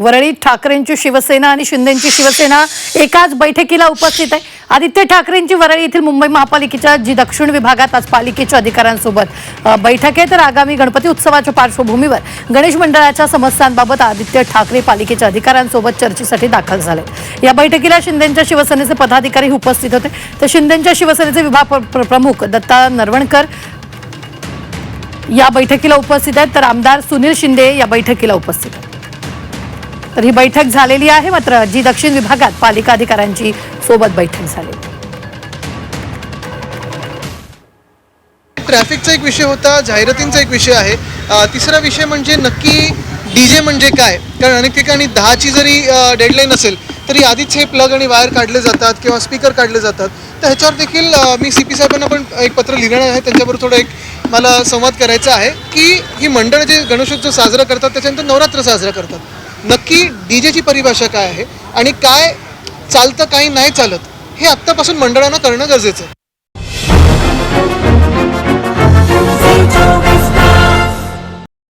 वरळीत ठाकरेंची शिवसेना आणि शिंदेची शिवसेना एकाच बैठकीला उपस्थित आहे. आदित्य ठाकरेंची वरळी येथील मुंबई महापालिकेच्या जी दक्षिण विभागात आज पालिकेच्या अधिकाऱ्यांसोबत बैठक आहे. तर आगामी गणपती उत्सवाच्या पार्श्वभूमीवर गणेश मंडळाच्या समस्यांबाबत आदित्य ठाकरे पालिकेच्या अधिकाऱ्यांसोबत चर्चेसाठी दाखल झाले. या बैठकीला शिंदेच्या शिवसेनेचे पदाधिकारी उपस्थित होते. तर शिंदेच्या शिवसेनेचे विभाग प्र- प्र- प्रमुख दत्ता नरवणकर या बैठकीला उपस्थित आहेत. तर आमदार सुनील शिंदे या बैठकीला उपस्थित आहेत. तर ही बैठक झालेली आहे. मात्र जी दक्षिण विभागात पालिका अधिकाऱ्यांची सोबत बैठक झाली. ट्रॅफिकचा एक विषय होता जाहिरातींचा एक विषय आहे. तिसरा विषय म्हणजे नक्की डी जे म्हणजे काय? कारण अनेक ठिकाणी दहाची जरी डेडलाईन असेल तरी आधीच हे प्लग आणि वायर काढले जातात किंवा स्पीकर काढले जातात. तर ह्याच्यावर देखील मी सी पी साहेबांना पण एक पत्र लिहिणार आहे. त्यांच्याबरोबर थोडं एक मला संवाद करायचा आहे की ही मंडळ जे गणेशोत्सव साजरा करतात त्याच्यानंतर नवरात्र साजरा करतात. नक्की डी जेची परिभाषा काय आहे आणि काय चालतं काही नाही चालत हे आत्तापासून मंडळांना करणं गरजेचं आहे.